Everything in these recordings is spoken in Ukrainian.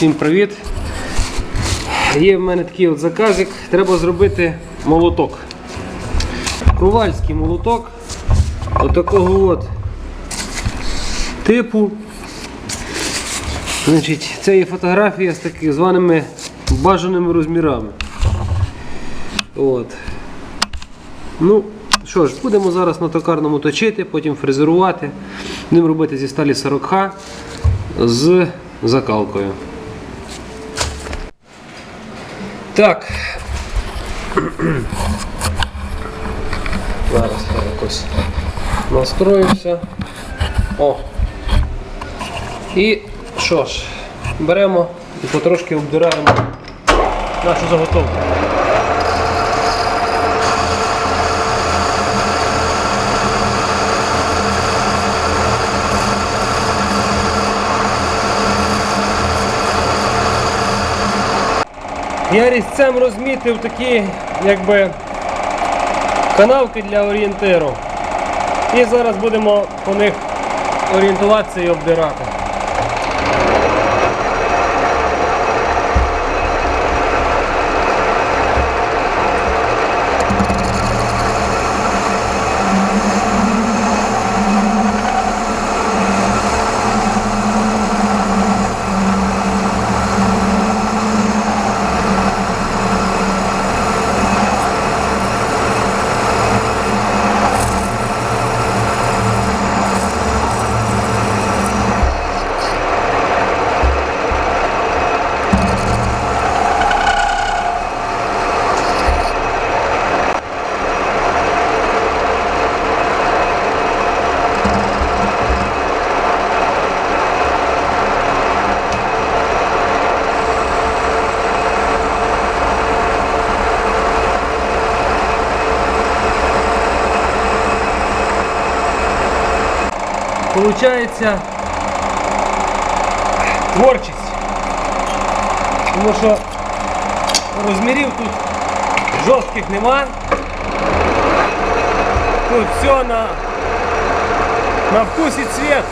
Всім привіт! Є в мене такий от заказик. Треба зробити молоток. Ковальський молоток. Отакого от типу. Значить, це є фотографія з так званими бажаними розмірами. От. Ну, що ж, будемо зараз на токарному точити, потім фрезерувати. Будемо робити зі сталі 40Х з закалкою. Так. Зараз я якось настроюся. О. І що ж, беремо і потрошки обдираємо нашу заготовку. Я різцем розмітив такі якби канавки для орієнтиру. І зараз будемо по них орієнтуватися і обдирати. Получається творчість. Тому що розмірів тут жорстких нема. Тут все на, на вкус і цвет.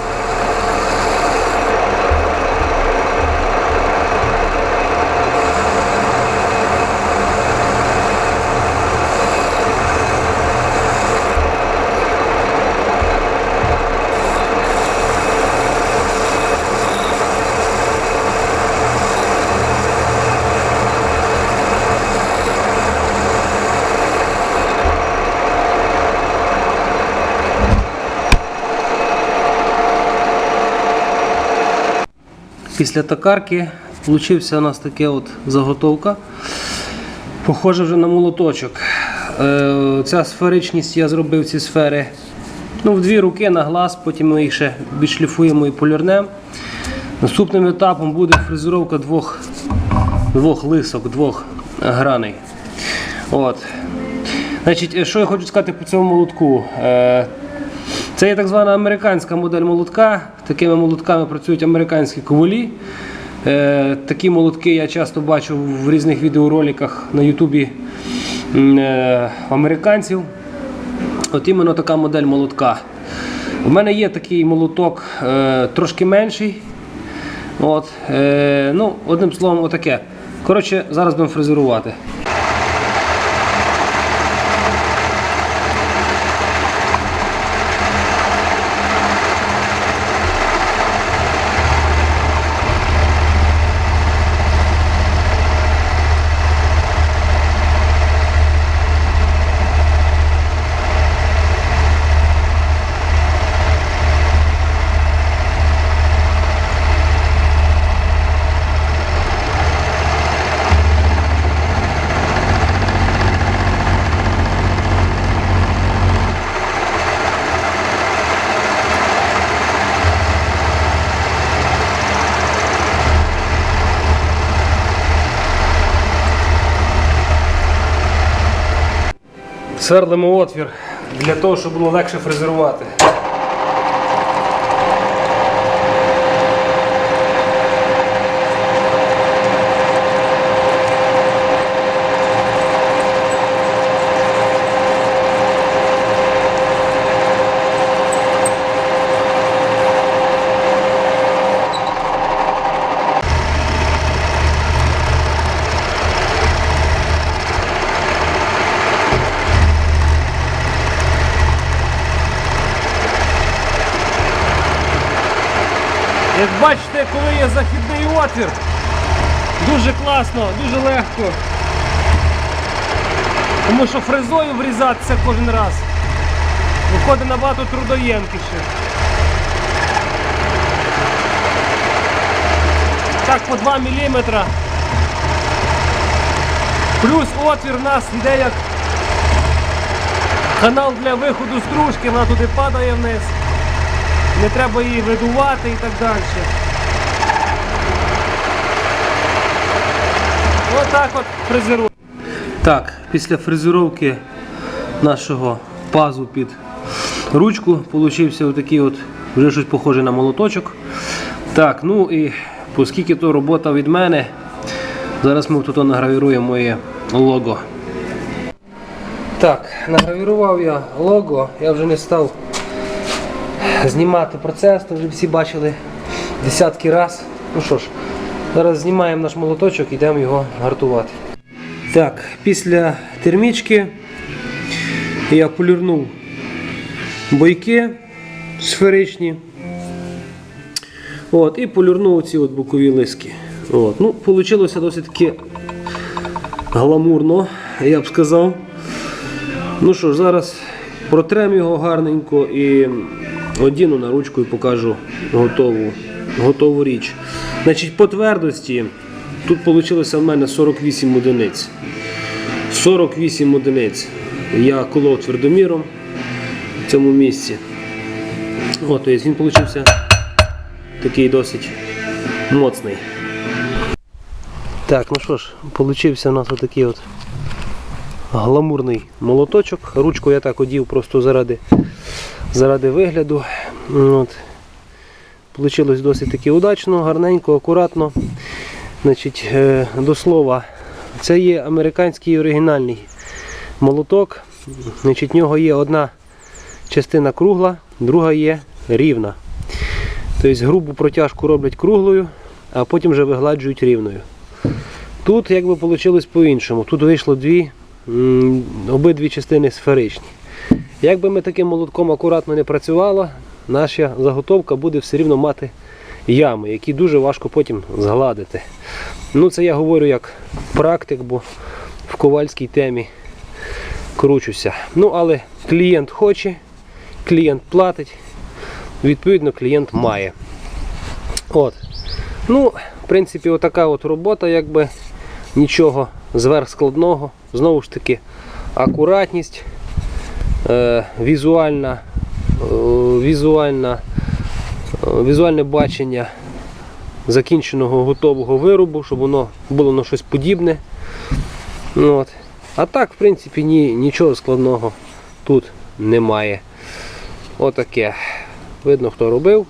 Після токарки получився у нас таке от заготовка. Похоже вже на молоточок. Е, ця сферичність я зробив ці сфери ну, в дві руки на глаз, потім ми їх ще відшліфуємо і полірнемо. Наступним етапом буде фрезеровка двох, двох лисок, двох граней. От. Значить, е, що я хочу сказати по цьому молотку? Е, це є так звана американська модель молотка. Такими молотками працюють американські ковалі. Е, такі молотки я часто бачу в різних відеороликах на Ютубі е, американців. От іменно така модель молотка. У мене є такий молоток е, трошки менший. От, ну, одним словом, отаке. Коротше, зараз будемо фрезерувати. Сверлимо отвір для того, щоб було легше фрезерувати. Як бачите, коли є західний отвір, дуже класно, дуже легко. Тому що фрезою врізатися кожен раз виходить набагато трудоємкіше. Так по 2 мм. Плюс отвір у нас йде як канал для виходу стружки, вона туди падає вниз. Не треба її видувати і так далі. Отак от фрезеруємо. Так, після фрезеровки нашого пазу під ручку получився отакий от, вже щось похоже на молоточок. Так, ну і оскільки то робота від мене, зараз ми тут награвіруємо моє лого. Так, награвірував я лого, я вже не став знімати процес, то вже всі бачили десятки раз. Ну що ж, зараз знімаємо наш молоточок і йдемо його гартувати. Так, після термічки я полірнув бойки сферичні. От, і полірнув ці от бокові лиски. От. Ну, Получилося досить таки гламурно, я б сказав. Ну що ж, зараз протрем його гарненько і одіну на ручку і покажу готову, готову річ. Значить, по твердості тут вийшло в мене 48 одиниць. 48 одиниць я колов твердоміром в цьому місці. О, тобто він вийшов такий досить моцний. Так, ну що ж, получився у нас отакий от гламурний молоточок. Ручку я так одів просто заради, заради вигляду. От. Получилось досить таки удачно, гарненько, акуратно. Значить, е, до слова, це є американський оригінальний молоток. Значить, в нього є одна частина кругла, друга є рівна. Тобто грубу протяжку роблять круглою, а потім вже вигладжують рівною. Тут якби вийшло по-іншому. Тут вийшло дві, обидві частини сферичні. Якби ми таким молотком акуратно не працювали, наша заготовка буде все рівно мати ями, які дуже важко потім згладити. Ну це я говорю як практик, бо в ковальській темі кручуся. Ну але клієнт хоче, клієнт платить, відповідно клієнт має. От. Ну, в принципі, отака от робота, якби нічого зверхскладного. Знову ж таки, акуратність, візуальна, е, візуальна, е, візуальне бачення закінченого готового виробу, щоб воно було на щось подібне. Ну, От. А так, в принципі, ні, нічого складного тут немає. Отаке. Видно, хто робив.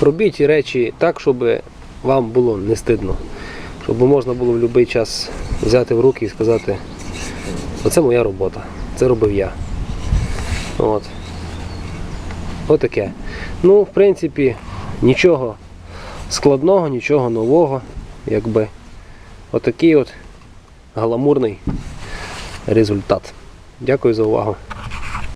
Робіть речі так, щоб вам було не стидно. Щоб можна було в будь-який час взяти в руки і сказати, оце моя робота, це робив я. От. Отаке. Ну, в принципі, нічого складного, нічого нового. Якби отакий от гламурний результат. Дякую за увагу.